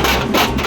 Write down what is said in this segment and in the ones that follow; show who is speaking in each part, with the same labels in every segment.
Speaker 1: Thank you.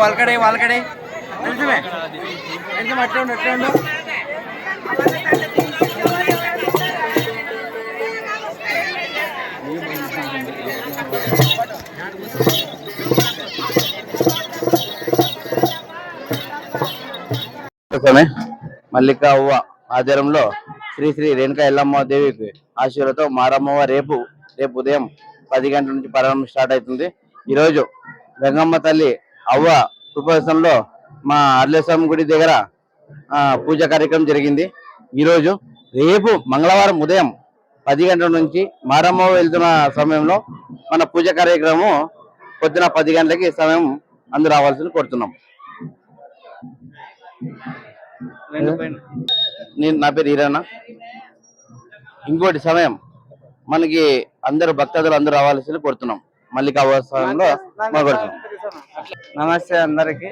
Speaker 1: వాళ్ళకడే వాళ్ళకడే నిజమే నిజం అట్లా ఉండు అట్లా ఉండు
Speaker 2: కోసమే మల్లిక అవ్వ ఆధ్వర్యంలో శ్రీ శ్రీ రేణుకా ఎల్లమ్మ దేవికి ఆశీర్వాదంతో మారమ్మవ రేపు రేపు ఉదయం పది గంటల నుంచి ప్రారంభం స్టార్ట్ అవుతుంది. ఈరోజు గంగమ్మ తల్లి అవ్వ కృపాసనంలో మా అర్లేశ్వరం గుడి దగ్గర పూజ కార్యక్రమం జరిగింది. ఈరోజు రేపు మంగళవారం ఉదయం పది గంటల నుంచి మారమ్మ వెళ్తున్న సమయంలో మన పూజ కార్యక్రమం పొద్దున పది గంటలకి సమయం అందరూ రావాల్సింది కోరుతున్నాం నేను నా పేరు ఈరానా ఇంకోటి సమయం మనకి అందరూ భక్తాదులు అందరూ రావాల్సింది కోరుతున్నాం. మల్లికా కోరుతున్నాం
Speaker 3: నమస్తే అందరికి.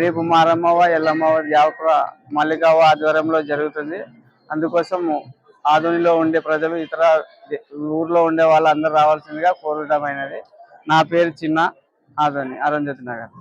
Speaker 3: రేపు మారమ్మవ ఎల్లమ్మవ జాతర మల్లికావ ఆధ్వర్యంలో జరుగుతుంది. అందుకోసం ఆధునిలో ఉండే ప్రజలు ఇతర ఊర్లో ఉండే వాళ్ళు అందరూ రావాల్సిందిగా కోరడమైనది నా పేరు చిన్న ఆధుని అరుంధతి నగర్.